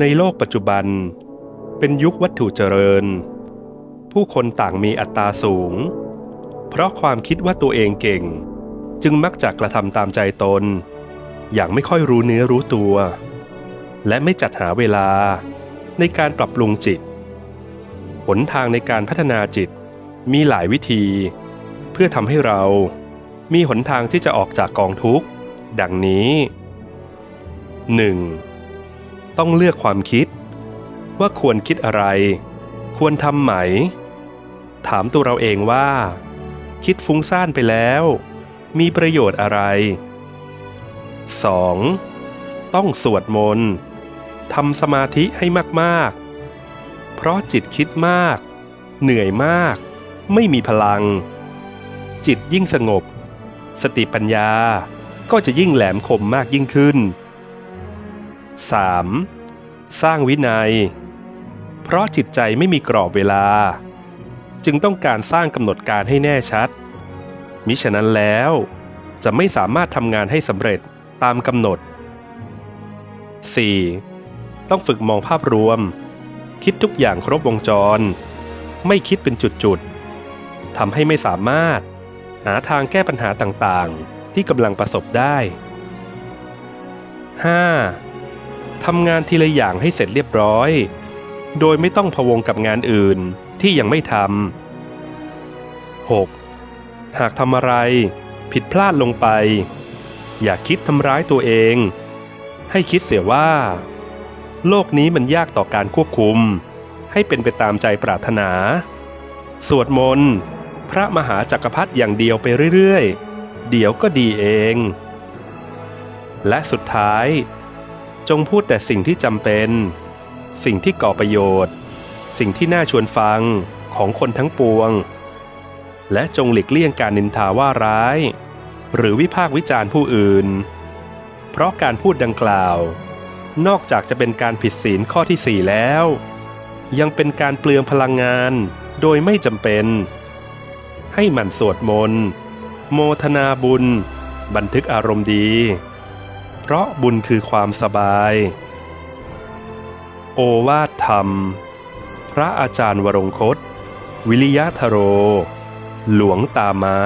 ในโลกปัจจุบัน เป็นยุควัตถุเจริญ ผู้คนต่างมีอัตราสูง เพราะความคิดว่าตัวเองเก่ง จึงมักจะกระทำตามใจตน อย่างไม่ค่อยรู้เนื้อรู้ตัว และไม่จัดหาเวลาในการปรับปรุงจิต หนทางในการพัฒนาจิตมีหลายวิธี เพื่อทำให้เรามีหนทางที่จะออกจากกองทุกข์ ดังนี้ 1. ต้องเลือกความคิด ว่าควรคิดอะไร ควรทำไหม ถามตัวเราเองว่า คิดฟุ้งซ่านไปแล้ว มีประโยชน์อะไร 2. ต้องสวดมนต์ทำสมาธิให้มากๆ เพราะจิตคิดมาก เหนื่อยมาก ไม่มีพลัง จิตยิ่งสงบ สติปัญญาก็จะยิ่งแหลมคมมากยิ่งขึ้น 3. สร้างวินัย เพราะจิตใจไม่มีกรอบเวลา จึงต้องการสร้างกำหนดการให้แน่ชัด มิฉะนั้นแล้วจะไม่สามารถทำงานให้สำเร็จตามกำหนด 4. ต้องฝึกมองภาพรวม คิดทุกอย่างครบวงจร ไม่คิดเป็นจุดๆทำให้ไม่สามารถ หาทางแก้ปัญหาต่างๆ ที่กำลังประสบได้ 5. ทำงานทีละอย่างให้เสร็จเรียบร้อย โดยไม่ต้องพะวงกับงานอื่นที่ยังไม่ทำ 6. หากทำอะไร ผิดพลาดลงไป อย่าคิดทำร้ายตัวเอง ให้คิดเสียว่า โลกนี้มันยากต่อการควบคุม ให้เป็นไปตามใจปรารถนา สวดมนต์พระมหาจักรพรรดิอย่างเดียวไปเรื่อยๆ เดี๋ยวก็ดีเอง และสุดท้าย จงพูดแต่สิ่งที่จำเป็น สิ่งที่ก่อประโยชน์ สิ่งที่น่าชวนฟังของคนทั้งปวง และจงหลีกเลี่ยงการนินทาว่าร้าย หรือวิพากษ์วิจารณ์ผู้อื่น เพราะการพูดดังกล่าว นอกจากจะเป็นการผิดศีลข้อที่สี่แล้ว ยังเป็นการเปลืองพลังงานโดยไม่จำเป็น ให้หมั่นสวดมนต์โมทนาบุญ บันทึกอารมณ์ดี เพราะบุญคือความสบาย โอวาทธรรม พระอาจารย์วรงคต วิริยะทโร หลวงตามา้า